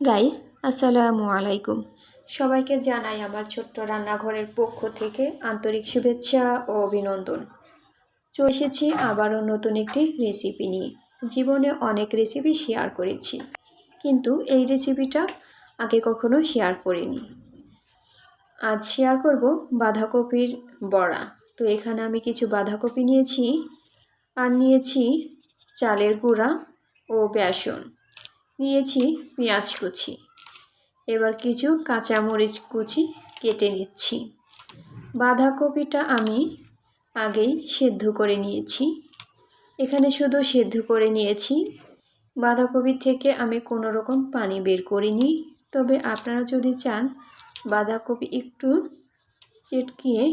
Guys আসসালামু আলাইকুম। সবাইকে জানাই আমার ছোট্ট রান্নাঘরের পক্ষ থেকে আন্তরিক শুভেচ্ছা ও অভিনন্দন। চলে এসেছি আবারও নতুন একটি রেসিপি নিয়ে। জীবনে অনেক রেসিপি শেয়ার করেছি, কিন্তু এই রেসিপিটা আগে কখনো শেয়ার করিনি। আজ শেয়ার করব বাঁধাকপির বড়া। তো এখানে আমি কিছু বাঁধাকপি নিয়েছি, আর নিয়েছি চালের গুঁড়া ও বেসন। নিয়েছি, পেঁয়াজ কুচি। এবার কিছু কাঁচামরিচ কুচি কেটে নিচ্ছি। বাঁধাকপিটা আমি আগেই সেদ্ধ করে নিয়েছি। এখানে শুধু সেদ্ধ করে নিয়েছি। বাঁধাকপি থেকে আমি কোনো রকম পানি বের করিনি। তবে আপনারা যদি চান বাঁধাকপি একটু চিটকিয়ে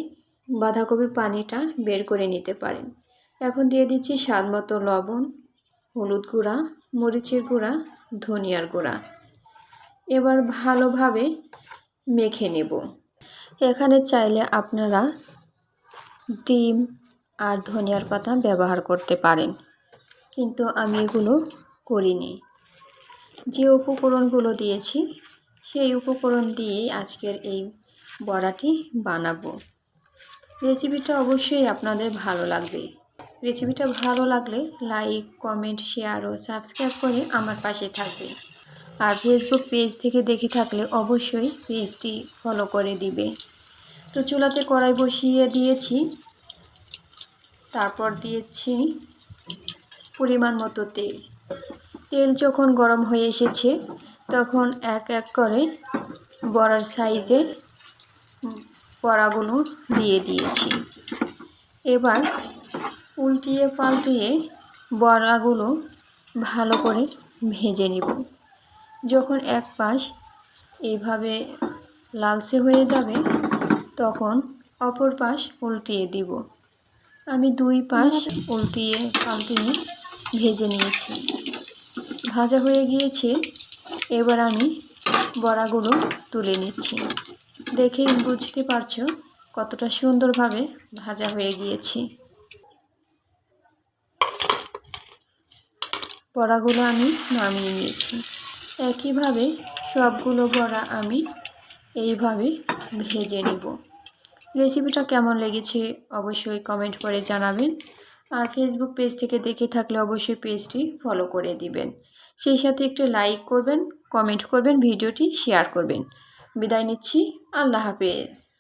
বাঁধাকপির পানিটা বের করে নিতে পারেন। এখন দিয়ে দিচ্ছি স্বাদ মতো লবণ। হলুদ গুঁড়া, মরিচের গুঁড়া, ধনিয়ার গুঁড়া। এবার ভালোভাবে মেখে নেব। এখানে চাইলে আপনারা ডিম আর ধনিয়ার পাতা ব্যবহার করতে পারেন, কিন্তু আমি এগুলো করিনি। যে উপকরণগুলো দিয়েছি, সেই উপকরণ দিয়েই আজকের এই বড়াটি বানাবো। রেসিপিটা অবশ্যই আপনাদের ভালো লাগবে। রেসিপিটা ভালো লাগলে লাইক, কমেন্ট, শেয়ার ও সাবস্ক্রাইব করে আমার পাশে থাকবে আর ফেসবুক পেজ থেকে দেখে থাকলে অবশ্যই পেজটি ফলো করে দিবে। তো চুলাতে কড়াই বসিয়ে দিয়েছি। তারপর দিয়েছি পরিমাণ মতো তেল। তেল যখন গরম হয়ে এসেছে, তখন এক এক করে বড়ার সাইজের বড়াগুলো দিয়ে দিয়েছি। এবার উল্টিয়ে পাল্টিয়ে বড়াগুলো ভালো করে ভেজে নেব। যখন এক পাশ এইভাবে লালচে হয়ে যাবে, তখন অপর পাশ উল্টিয়ে দিব। আমি দুই পাশ উল্টিয়ে পাল্টিয়ে ভেজে নিয়েছি। ভাজা হয়ে গিয়েছে, এবার আমি বড়াগুলো তুলে নিচ্ছি। দেখেই বুঝতে পারছ কতটা সুন্দরভাবে ভাজা হয়ে গিয়েছি। বড়াগুলো আমি নামিয়ে নিয়েছি। একইভাবে সবগুলো বড়া আমি এইভাবে ভেজে নেব। রেসিপিটা কেমন লেগেছে অবশ্যই কমেন্ট করে জানাবেন। আর ফেসবুক পেজ থেকে দেখে থাকলে অবশ্যই পেজটি ফলো করে দিবেন। সেই সাথে একটু লাইক করবেন কমেন্ট করবেন, ভিডিওটি শেয়ার করবেন। বিদায় নিচ্ছি, আল্লাহ হাফেজ।